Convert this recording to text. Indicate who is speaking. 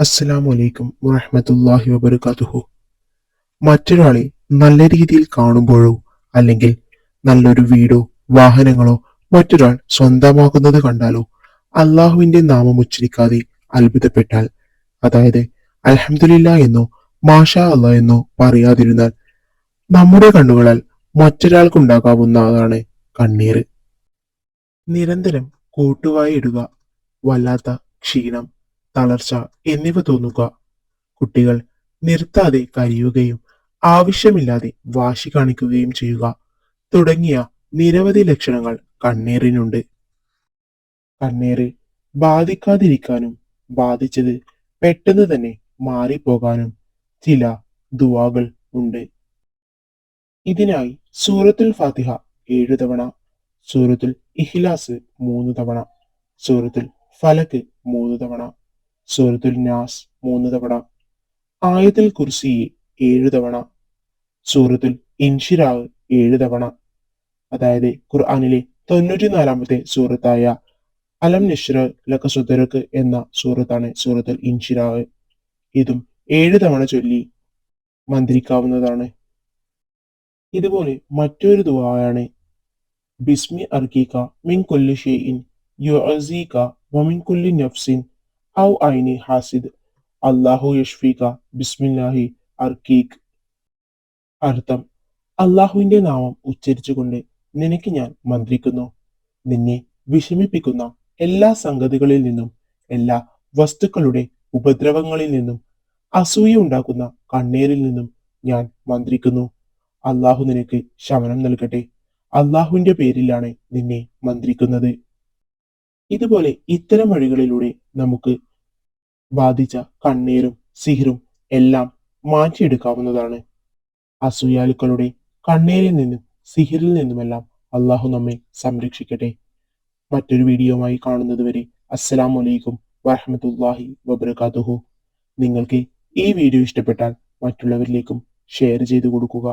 Speaker 1: അസ്സലാമു അലൈക്കും വറഹമത്തല്ലാഹി വബറകാതുഹു. മറ്റൊരാളെ നല്ല രീതിയിൽ കാണുമ്പോഴോ അല്ലെങ്കിൽ നല്ലൊരു വീടോ വാഹനങ്ങളോ മറ്റൊരാൾ സ്വന്തമാക്കുന്നത് കണ്ടാലോ അള്ളാഹുവിന്റെ നാമം ഉച്ചരിക്കാതെ അത്ഭുതപ്പെട്ടാൽ അതായത് അലഹമില്ല എന്നോ മാഷാ അല്ല എന്നോ പറയാതിരുന്നാൽ നമ്മുടെ കണ്ണുകളാൽ മറ്റൊരാൾക്കുണ്ടാകാവുന്നതാണ് കണ്ണീര് നിരന്തരം കൂട്ടുവായി ഇടുക വല്ലാത്ത ക്ഷീണം. തളർച്ച എന്നിവ തോന്നുക. കുട്ടികൾ നിർത്താതെ കരയുകയും ആവശ്യമില്ലാതെ വാശി കാണിക്കുകയും ചെയ്യുക. തുടങ്ങിയ നിരവധി ലക്ഷണങ്ങൾ കണ്ണീറിനുണ്ട്. കണ്ണീര് ബാധിക്കാതിരിക്കാനും ബാധിച്ചത് പെട്ടെന്ന് തന്നെ മാറിപ്പോകാനും ചില ദുവാകൾ ഉണ്ട്. ഇതിനായി സൂറത്തുൽ ഫാത്തിഹ ഏഴു തവണ സൂറത്തുൽ ഇഹ്ലാസ് മൂന്ന് തവണ സൂറത്തുൽ ഫലക്ക് മൂന്ന് തവണ സൂറത്തുൽ നാസ് മൂന്ന് തവണ ആയത്തുൽ കുർസി ഏഴ് തവണ സൂറത്തുൽ ഇൻഷിറാവ് ഏഴ് തവണ. അതായത് ഖുർആനിലെ തൊണ്ണൂറ്റിനാലാമത്തെ സൂറത്തായ അലം നിഷ്ര ലക സുദരക്ക് എന്ന സൂറത്താണ് സൂറത്തുൽ ഇൻഷിറാവ് ഇതും ഏഴ് തവണ ചൊല്ലി മന്ത്രിക്കാവുന്നതാണ്. ഇതുപോലെ മറ്റൊരു ദുവായാണ് ബിസ്മി അർക്കീക മിൻ കുല്ലി യു യുഅസീക വമിൻ കുല്ലി നഫ്സിൻ ഔ ഐനി ഹാസിദ് അല്ലാഹു യഷ്ഫീക ബിസ്മില്ലാഹി അർക്കീക് അർത്ഥം അള്ളാഹുവിന്റെ നാമം ഉച്ചരിച്ചുകൊണ്ട് നിനക്ക് ഞാൻ മന്ത്രിക്കുന്നു. നിന്നെ വിഷമിപ്പിക്കുന്ന എല്ലാ സംഗതികളിൽ നിന്നും എല്ലാ വസ്തുക്കളുടെ ഉപദ്രവങ്ങളിൽ നിന്നും അസൂയ ഉണ്ടാക്കുന്ന കണ്ണീരിൽ നിന്നും ഞാൻ മന്ത്രിക്കുന്നു. അള്ളാഹു നിനക്ക് ശമനം നൽകട്ടെ. അള്ളാഹുവിന്റെ പേരിലാണ് നിന്നെ മന്ത്രിക്കുന്നത്. ഇതുപോലെ ഇത്തരം വഴികളിലൂടെ നമുക്ക് ബാധിച്ച കണ്ണീരും സിഹിറും എല്ലാം മാറ്റിയെടുക്കാവുന്നതാണ്. അസൂയാലുക്കളുടെ കണ്ണീരിൽ നിന്നും സിഹിറിൽ നിന്നുമെല്ലാം അള്ളാഹു നമ്മെ സംരക്ഷിക്കട്ടെ. മറ്റൊരു വീഡിയോമായി കാണുന്നതുവരെ അസ്സലാമു അലൈക്കും വറഹമത്തല്ലാഹി വബർക്കാത്തുഹു നിങ്ങൾക്ക് ഈ വീഡിയോ ഇഷ്ടപ്പെട്ടാൽ മറ്റുള്ളവരിലേക്കും ഷെയർ ചെയ്തു കൊടുക്കുക.